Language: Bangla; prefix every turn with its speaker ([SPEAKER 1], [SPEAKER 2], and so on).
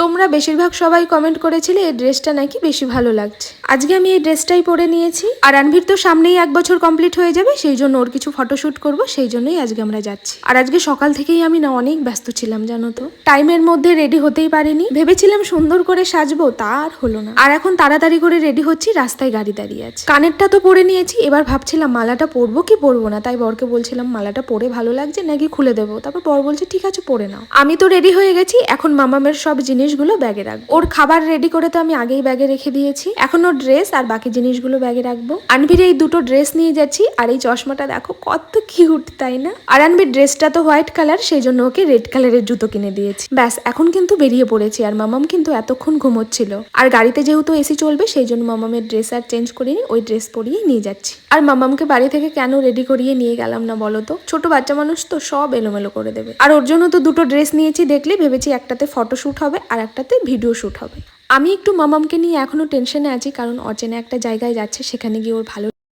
[SPEAKER 1] তোমরা বেশিরভাগ সবাই কমেন্ট করেছিলে এই ড্রেসটা নাকি বেশি ভালো লাগছে। আজকে আমি এই ড্রেসটাই পরে নিয়েছি। আর আনভির তো সামনেই এক বছর কমপ্লিট হয়ে যাবে, সেই জন্য ওর কিছু ফটোশুট করব, সেই জন্যই আজকে আমরা যাচ্ছি। আর আজকে সকাল থেকেই আমি না অনেক ব্যস্ত ছিলাম, জানো তো। টাইমের মধ্যে রেডি হতেই পারিনি। ভেবেছিলাম সুন্দর করে সাজবো, তা আর হলো না। আর এখন তাড়াতাড়ি করে রেডি হচ্ছি, রাস্তায় গাড়ি দাঁড়িয়ে আছে। কানেরটা তো পরে নিয়েছি, এবার ভাবছিলাম মালাটা পরবো কি পরবো না, তাই বরকে বলছিলাম মালাটা পরে ভালো লাগছে নাকি খুলে দেবো। তারপর বর বলছে, ঠিক আছে, পরে নাও। আমি তো রেডি হয়ে গেছি, এখন মামামের সব জিনিসগুলো ব্যাগে রাখব। ওর খাবার রেডি করে তো আমি আগেই ব্যাগে রেখে দিয়েছি। এখন ওর ড্রেস আর বাকি জিনিসগুলো ব্যাগে রাখব। আনভির এই দুটো ড্রেস নিয়ে যাচ্ছি আর এই চশমাটা দেখো কত কিউট তাই না? আর আনভির ড্রেসটা তো হোয়াইট কালার সেই জন্য ওকে রেড কালারের জুতো কিনে দিয়েছি। ব্যাস, এখন কিন্তু বেরিয়ে পড়েছি আর মামাম কিন্তু এতক্ষণ ঘুমোচ্ছিল। আর গাড়িতে যেহেতু এসি চলবে সেই জন্য মামামের ড্রেস আর চেঞ্জ করিনি, ওই ড্রেস পরিয়েই নিয়ে যাচ্ছি। আর মামামকে বাড়ি থেকে কেন রেডি করিয়ে নিয়ে গেলাম না বলো তো? ছোট বাচ্চা মানুষ তো সব এলোমেলো করে দেবে। আর ওর জন্য তো দুটো ড্রেস নিয়েছি, দেখলে ভেবেছি একটাতে ফটোশ্যুট হবে আর একটাতে ভিডিও শ্যুট হবে। আমি একটু মামামকে নিয়ে এখনও টেনশনে আছি, কারণ অচেনা একটা জায়গায় যাচ্ছে, সেখানে গিয়ে ওর ভালো